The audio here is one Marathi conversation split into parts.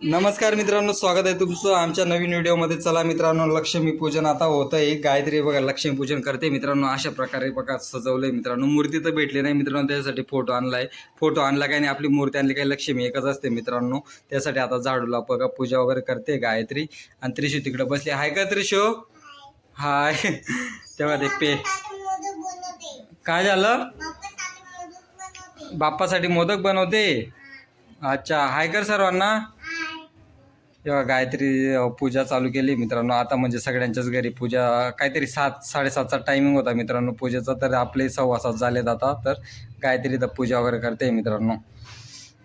नमस्कार मित्रांनो स्वागत आहे तुमचं आमच्या नवीन व्हिडिओमध्ये. चला मित्रांनो लक्ष्मी पूजन आता होतं आहे गायत्री बघा लक्ष्मी पूजन करते मित्रांनो. अशा प्रकारे बघा सजवलंय मित्रांनो. मूर्ती तर भेटली नाही मित्रांनो त्यासाठी फोटो आणलाय. फोटो आणला काय नाही आपली मूर्ती आणली काय लक्ष्मी एकच असते मित्रांनो. त्यासाठी आता झाडूला बघा पूजा वगैरे करते गायत्री. आणि त्रिशू तिकडे बसली. हाय का त्रिशू? हाय. तेव्हा ते पे. काय झालं? बाप्पासाठी मोदक बनवते. अच्छा हाय कर सर्वांना. तेव्हा गायत्री पूजा चालू केली मित्रांनो. आता म्हणजे सगळ्यांच्याच घरी पूजा काहीतरी सात साडेसातचा टायमिंग होता मित्रांनो पूजेचा तर आपले सव्वा सात झालेत आता तर गायत्री तर पूजा वगैरे करते मित्रांनो.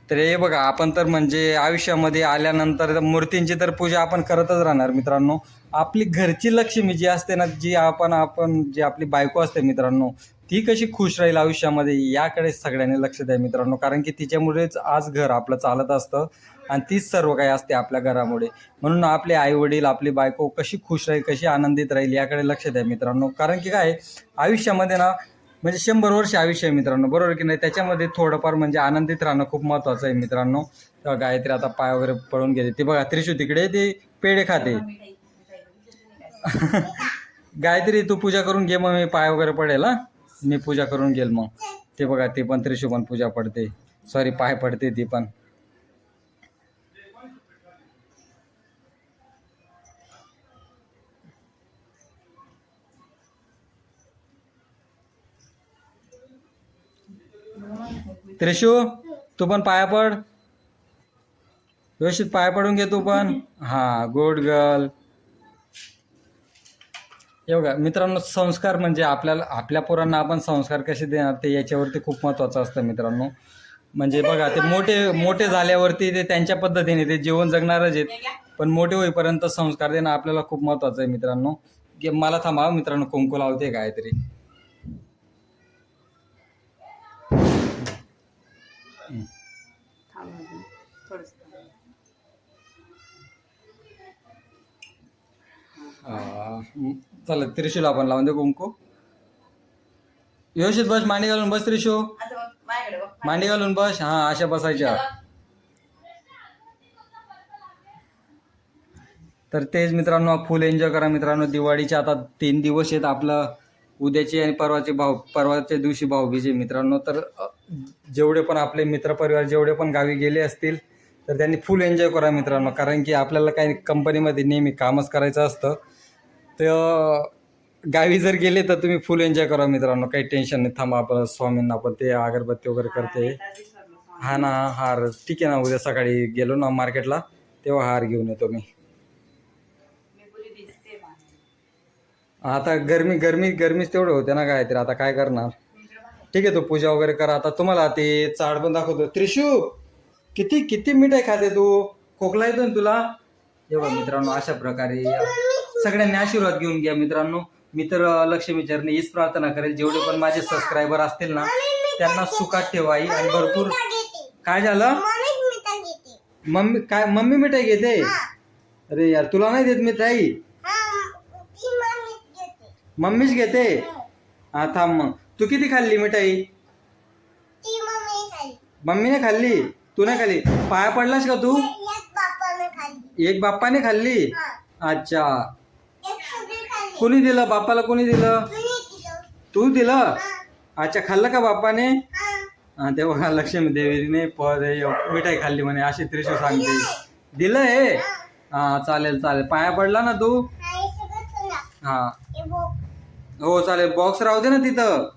तर हे बघा आपण तर म्हणजे आयुष्यामध्ये आल्यानंतर मूर्तींची तर पूजा आपण करतच राहणार मित्रांनो. आपली घरची लक्ष्मी जी असते ना जी आपण आपण जी आपली बायको असते मित्रांनो ती कशी खुश राहील आयुष्यामध्ये याकडे सगळ्यांनी लक्ष द्या मित्रांनो. कारण की तिच्यामुळेच आज घर आपलं चालत असतं आणि तीच सर्व काही असते आपल्या घरामुळे. म्हणून आपले आई वडील आपली बायको कशी खुश राहील कशी आनंदित राहील याकडे लक्ष द्या मित्रांनो. कारण की काय आयुष्यामध्ये ना म्हणजे शंभर वर्ष आयुष्य आहे मित्रांनो. बरोबर की नाही? त्याच्यामध्ये थोडंफार म्हणजे आनंदित राहणं खूप महत्त्वाचं आहे मित्रांनो. तेव्हा गायत्री आता पाय वगैरे पळून गेले. ती बघा त्रिशू तिकडे ते पेढे खाते. गायत्री तू पूजा करून घे मग मी पाय वगैरे पडेल हा? मी पूजा करून घेईल मग. ते बघा, ती पण त्रिशू पण पूजा पडते. सॉरी पाय पडते ती पण. त्रिशू, तू पण पाया पड. व्यवस्थित पाया पडून घे तू पण. हा गुड गर्ल हे बघा मित्रांनो संस्कार म्हणजे आपल्याला आपल्या पोरांना आपण संस्कार कसे देणार ते याच्यावरती खूप महत्त्वाचं असतं मित्रांनो. म्हणजे बघा ते मोठे मोठे झाल्यावरती ते त्यांच्या पद्धतीने ते जीवन जगणारच आहेत. पण मोठे होईपर्यंत संस्कार देणं आपल्याला खूप महत्त्वाचं आहे मित्रांनो. की मला थांबा मित्रांनो कुंकू लावते काहीतरी. चला त्रिशूला आपण लावून दे कुंकू. व्यवस्थित बस मांडी घालून बस त्रिशू मांडी घालून बस हा अशा बसायच्या. तर तेच मित्रांनो फुल एन्जॉय करा मित्रांनो. दिवाळीचे आता तीन दिवस आहेत आपलं. उद्याचे आणि परवाचे भाऊ परवाच्या दिवशी भाऊबीजे मित्रांनो. तर जेवढे पण आपले मित्रपरिवार जेवढे पण गावी गेले असतील तर त्यांनी फुल एन्जॉय करा मित्रांनो. कारण की आपल्याला काही कंपनीमध्ये नेहमी कामच करायचं असतं. तर गावी जर गेले तर तुम्ही फुल एन्जॉय करा मित्रांनो. काही टेन्शन नाही. थांबा आपण स्वामींना पण ते अगरबत्ती वगैरे करते. हा ना हार ठीक आहे ना. उद्या सकाळी गेलो ना मार्केटला तेव्हा हार घेऊन येतो मी. आता गरमी गरमी गरमीच तेवढं होते ना काय तर आता काय करणार? ठीक आहे तू पूजा वगैरे करा. आता तुम्हाला ते चाड पण दाखवतो. त्रिशू किती किती मिठाई खाते तू? खोकला येतो ना तुला? एवढा मित्रांनो अशा प्रकारे सगळ्यांनी आशीर्वाद घेऊन घ्या मित्रांनो. मी तर लक्ष्मी चरणी हीच प्रार्थना करेल. जेवढे पण माझे सबस्क्रायबर असतील ना त्यांना सुखात ठेवाई आणि भरपूर काय झालं? मम्मी काय मम्मी मिठाई घेते? अरे यार तुला नाही देत मिठाई? मम्मीच घेते. हा. थांब मग. तू किती खाल्ली मिठाई? मम्मीने खाल्ली? तू नाही खाल्ली? पाया पडलास का तू? एक बाप्पाने खाल्ली? अच्छा. कोणी दिलं? बाप्पाला कोणी दिलं? तू दिलं? अच्छा खाल्लं का बाप्पाने हा. ते बघा लक्ष्मी देवीने प- मिठाई खाल्ली म्हणे अशी त्रिशू सांगते. दिलं हे. हा चालेल चालेल. पाया पडला ना तू? हा हो. चालेल. बॉक्स राहू दे ना तिथं.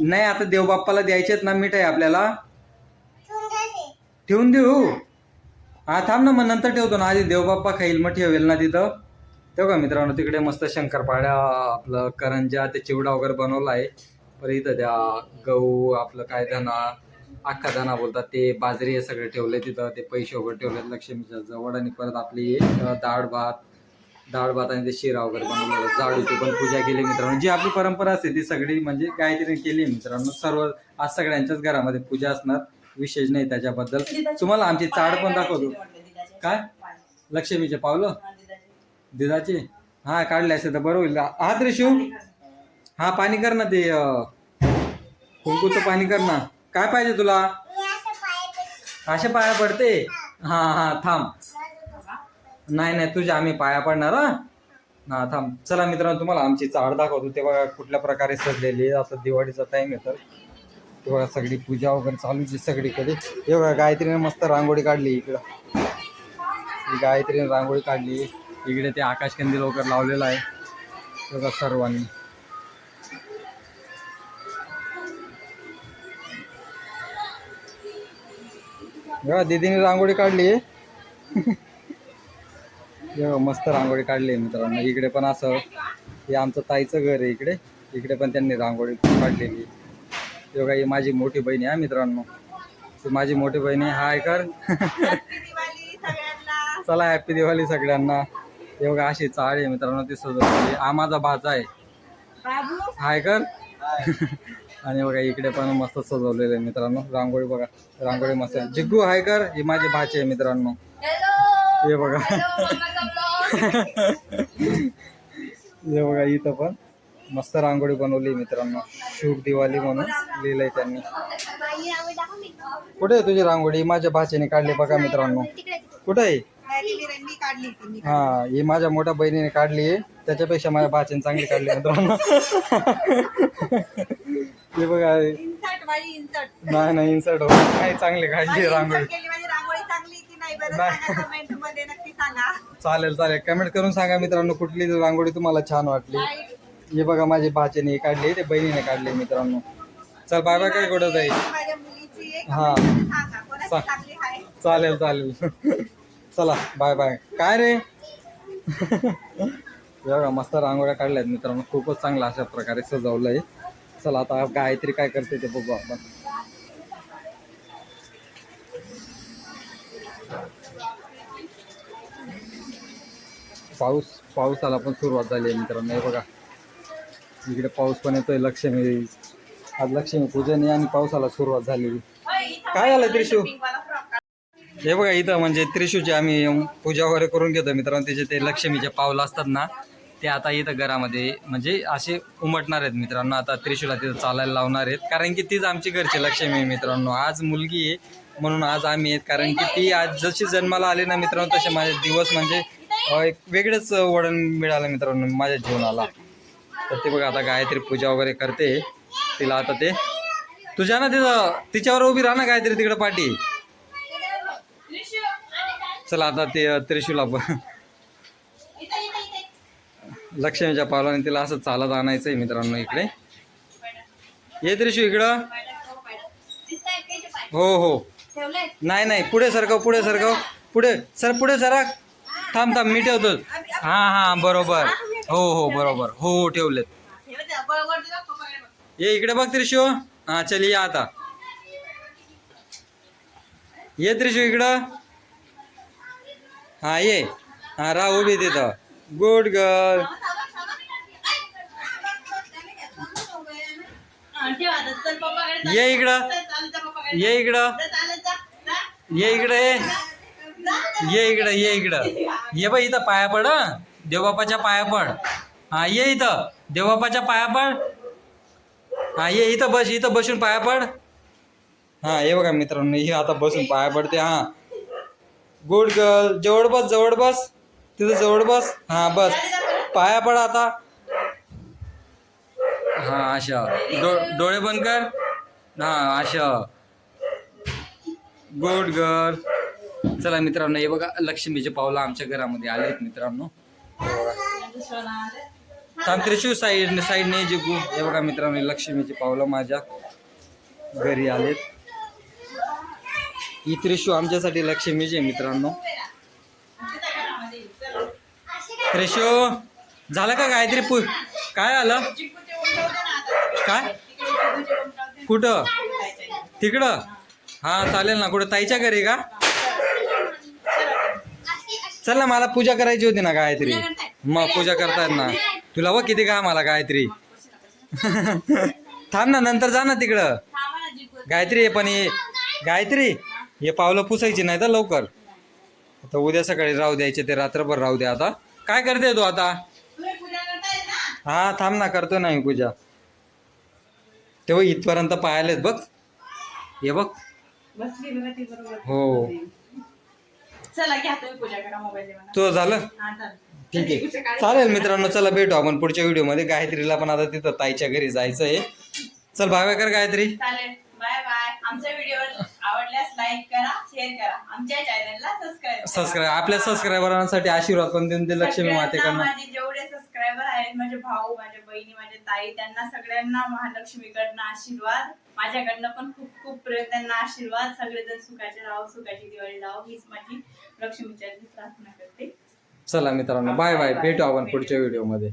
नाही. आता देव बाप्पाला द्यायचेत ना मिठाई आपल्याला. ठेवून देऊ? हा थांब ना मग नंतर ठेवतो ना. आधी देवबाप्पा खाईल मग ठेवेल ना तिथं. तेव्हा का मित्रांनो तिकडे मस्त शंकरपाड्या आपलं करंजा ते चिवडा वगैरे बनवला आहे. पर इथं त्या गहू आपलं काय धना अख्खा धना बोलतात ते बाजरी हे सगळे ठेवले तिथं ते पैसे वगैरे ठेवले लक्ष्मीच्या जवळ आणि परत आपली डाळ भात डाळ भात आणि ते शिरा वगैरे बनवलेलं जाळूची पण पूजा केली मित्रांनो. जी आपली परंपरा असते ती सगळी म्हणजे गायत्रीने केली मित्रांनो. सर्व आज सगळ्यांच्याच घरामध्ये पूजा असणार विशेष नाही त्याच्याबद्दल. तुम्हाला आमची चाड पण दाखवतो. काय? लक्ष्मीचे पावलं? दुधाचे? हा काढले असते तर बरं होईल. हा त्रिशू हा पाणी कर ना ते कुंकूचं पाणी कर ना. काय पाहिजे तुला? असे पाया पडते? हा हा थांब. नाही नाही तुझ्या आम्ही पाया पडणार हा. थांब. चला मित्रांनो तुम्हाला आमची चाळ दाखवतो. तेव्हा कुठल्या प्रकारे सजलेली असं आता दिवाळीचा टाइम येतो तेव्हा सगळी पूजा वगैरे चालूच आहे सगळीकडे. हे गायत्रीने मस्त रांगोळी काढली इकडं. गायत्रीने रांगोळी काढली. इकडे ते आकाशकंदील वगैरे लावलेलं आहे. बघा सर्वांनी. बघा दीदीने रांगोळी काढली. बघा मस्त रांगोळी काढली आहे मित्रांनो. इकडे पण असं हे आमचं ताईचं घर आहे इकडे. इकडे पण त्यांनी रांगोळी काढलेली. आहे. बघा ही माझी मोठी बहीण आहे मित्रांनो. ती माझी मोठी बहीण आहे हाय कर. चला हॅपी दिवाळी सगळ्यांना. हे बघा अशी चाळ आहे मित्रांनो ती सजवली हा माझा भाचा आहे. बाबू? हाय कर. आणि बघा इकडे पण मस्त सजवलेलं आहे मित्रांनो. रांगोळी बघा रांगोळी मस्त आहे. जिग्गू हाय कर. ही माझी भाची आहे मित्रांनो. हे बघा. हे बघा इथं पण मस्त रांगोळी बनवली मित्रांनो. शुभ दिवाळी म्हणून लिहिलंय त्यांनी. कुठे आहे तुझी रांगोळी? माझ्या भाचीने काढली बघा मित्रांनो. कुठे आहे? काढली हा ही माझ्या मोठ्या बहिणीने काढली आहे. त्याच्यापेक्षा माझ्या भाचीने चांगली काढली मित्रांनो. हे बघा इन्सर्ट माझी इन्सर्ट नाही नाही इन्सर्ट नाही चांगली काढली रांगोळी. केली माझी रांगोळी चांगली की नाही? बरं नाही. सांगा कमेंटमध्ये नक्की सांगा. चालेल चालेल. कमेंट करून सांगा मित्रांनो कुठली रांगोळी तुम्हाला छान वाटली. हे बघा माझी भाचीने काढली ते बहिणीने काढली मित्रांनो. चल बाय बाय काय कुठं जाईल? माझ्या मुलीची एक हा. सांगा कोणाची चा- चांगली आहे? चालेल चालेल. चला बाय बाय काय रे? हे बघा मस्त रांगोळ्या काढल्यात मित्रांनो. खूपच चांगलं अशा प्रकारे सजवलं आहे चला आता गायत्री काय करते ते बघू आपण. पाऊस पावसाला पण सुरुवात झाली आहे मित्रांनो. हे बघा. इकडे पाऊस पण येतोय लक्ष्मी. आज लक्ष्मी पूजन आहे आणि पावसाला सुरुवात झालेली काय झालं त्रिशू? हे बघा इथं म्हणजे त्रिशूची आम्ही पूजा वगैरे करून घेतो मित्रांनो. त्याचे ते लक्ष्मीचे पावलं असतात ना ते आता इथं घरामध्ये म्हणजे असे उमटणार आहेत मित्रांनो. आता त्रिशूला तिथं चालायला लावणार आहेत. कारण की तीच आमची घरची लक्ष्मी आहे मित्रांनो. आज मुलगी आहे म्हणून आज आम्ही आहेत. कारण की ती आज जशी जन्माला आली ना मित्रांनो तसे माझे दिवस म्हणजे एक वेगळंच वळण मिळालं मित्रांनो माझ्या जीवनाला. तर ते बघा आता गायत्री पूजा वगैरे करते. तिला आता ते तुझ्या ना तिथं तिच्यावर उभी राहा ना गायत्री तिकडं पाठी. चला आता ते त्रिशूला पण. लक्ष्मीच्या पावलाने तिला असं चालत आणायचं आहे मित्रांनो इकडे. ये त्रिशू इकडं. हो हो. नाही नाही पुढे सरकव पुढे सरकव. पुढे सर पुढे सरा. थांब थांब मी ठेवतो. हां हां बरोबर. हो हो बरोबर. हो हो ठेवलेत. ये इकडे बघ त्रिशू. हां चल ये आता. ये त्रिशू इकडं. हा, ये। हा राह उभी तिथं गुड गर्ल ये इकडं। ये इकडं। ये इकडं ये। इकडं ये इकडं। ये बघ इथं पाया पड, हं. देवबापाच्या पाया पड। हा, ये इथं देवबापाच्या पाया पड। हा, ये इथं बस इथं बसून पाया पड। हा हे बघा मित्रांनो ही आता बसून पाया पडते, हा। गुड गर्ल जवळ बस जवळ बस. तिथं जवळ बस. हा बस. पाया पड आता. हा अशा. डो डोळे बंद कर. हा अशा. गुड गर्ल चला मित्रांनो हे बघा लक्ष्मीचे पावलं आमच्या घरामध्ये आले आहेत मित्रांनो हे त्रिशू साईड साईडने जे गुड हे बघा मित्रांनो लक्ष्मीचे पावलं माझ्या घरी आलेत. ही त्रिशू आमच्यासाठी लक्ष्मीची आहे मित्रांनो. त्रिशू झालं का गायत्री पू? काय आलं काय? कुठं? तिकडं? हा चालेल ना. कुठं? ताईच्या घरी का? चल ना मला पूजा करायची होती ना गायत्री. मग पूजा करतायत ना. तुला बघ किती का मला गायत्री. थांब ना नंतर जा ना तिकडं. गायत्री आहे पण हे. गायत्री हे पावलं पुसायची नाही तर लवकर. आता उद्या सकाळी राहू द्यायचे ते रात्रभर राहू द्या आता. काय करते तू आता? हा थांब ना करतो ना मी पूजा. तेव्हा इथपर्यंत पाहिलेत बघ. हे बघ. हो. तो झालं? हा ठीक आहे. चालेल मित्रांनो चला भेटू आपण पुढच्या व्हिडिओमध्ये. गायत्रीला पण आता तिथं ताईच्या घरी जायचं आहे चल बाय बाय कर गायत्री बाय. बाय आमच्या व्हिडिओ आवडल्यास लाईक करा शेअर करा. आमच्या चॅनलला सबस्क्राईब सबस्क्राईब आपल्या सबस्क्रायबरांसाठी आशीर्वाद पण देऊन दे लक्ष्मी मातेकडनं. माझे जेवढे सबस्क्रायबर आहेत माझे भाऊ माझ्या बहिणी माझे ताई त्यांना सगळ्यांना महालक्ष्मीकडनं आशीर्वाद. माझ्याकडनं पण खूप खूप त्यांना आशीर्वाद. सगळेजण सुखाचे राहो सुखाची दिवाळी राहो हीच माझी लक्ष्मीच्या प्रार्थना करते. चला मित्रांनो बाय बाय भेटू आपण पुढच्या व्हिडिओमध्ये